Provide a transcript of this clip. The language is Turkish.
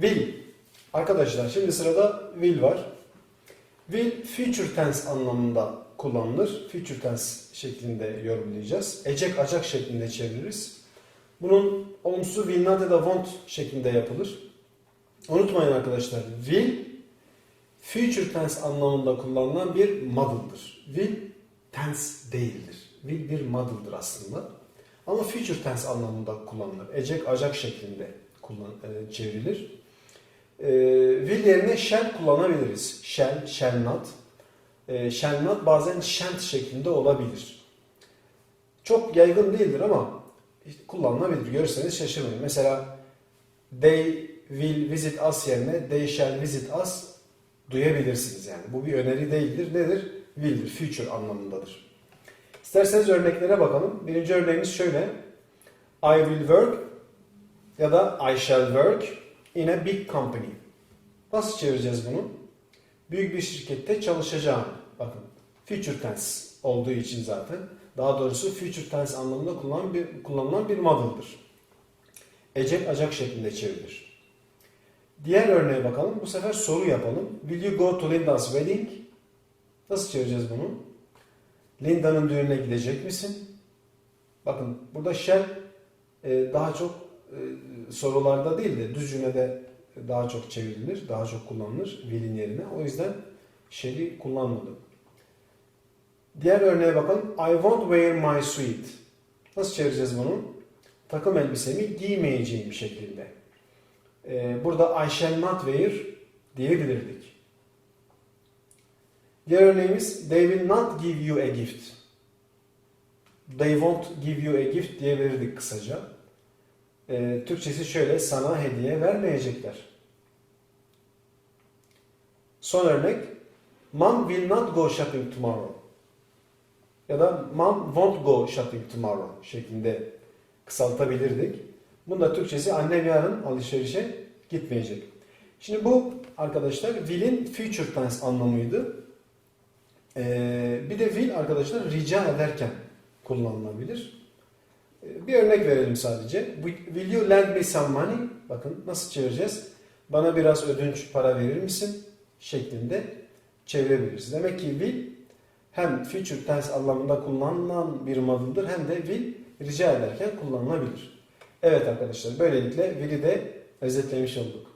Will. Arkadaşlar şimdi sırada will var. Will future tense anlamında kullanılır. Future tense şeklinde yorumlayacağız. Ecek acak şeklinde çeviririz. Bunun olumsuzu will not ya da won't şeklinde yapılır. Unutmayın arkadaşlar will future tense anlamında kullanılan bir model'dır. Will tense değildir. Will bir model'dır aslında. Ama future tense anlamında kullanılır. Ecek acak şeklinde kullan, e, çevrilir. E, will yerine shall kullanabiliriz. Shall, shall not. E, shall not bazen shan't şeklinde olabilir. Çok yaygın değildir ama kullanılabilir. Görürseniz şaşırmayın. Mesela they will visit us yerine they shall visit us duyabilirsiniz yani. Bu bir öneri değildir. Nedir? Will'dir. Future anlamındadır. İsterseniz örneklere bakalım. Birinci örneğimiz şöyle. I will work ya da I shall work in a big company. Nasıl çevireceğiz bunu? Büyük bir şirkette çalışacağım. Bakın. Future tense olduğu için zaten. Daha doğrusu future tense anlamında kullanılan bir, kullanılan bir model'dır. Ecek acak şeklinde çevrilir. Diğer örneğe bakalım. Bu sefer soru yapalım. Will you go to Linda's wedding? Nasıl çevireceğiz bunu? Linda'nın düğününe gidecek misin? Bakın burada shall e, daha çok sorularda değil de düz cümlede daha çok çevrilir, daha çok kullanılır will'in yerine. O yüzden shall'i kullanmadım. Diğer örneğe bakalım. I won't wear my suit. Nasıl çevireceğiz bunu? Takım elbisemi giymeyeceğim şeklinde. Ee, burada I shall not wear diyebilirdik. Diğer örneğimiz They will not give you a gift. They won't give you a gift diyebilirdik kısaca. Ee, Türkçesi şöyle, sana hediye vermeyecekler. Son örnek, Mom will not go shopping tomorrow. Ya da Mom won't go shopping tomorrow şeklinde kısaltabilirdik. Bunun da Türkçesi annem yarın alışverişe gitmeyecek. Şimdi bu arkadaşlar will'in future tense anlamıydı. Ee, bir de will arkadaşlar rica ederken kullanılabilir. Ee, bir örnek verelim sadece. Will you lend me some money? Bakın nasıl çevireceğiz? Bana biraz ödünç para verir misin? Şeklinde çevirebiliriz. Demek ki will hem future tense anlamında kullanılan bir model'dır hem de will rica ederken kullanılabilir. Evet arkadaşlar böylelikle will'i de özetlemiş olduk.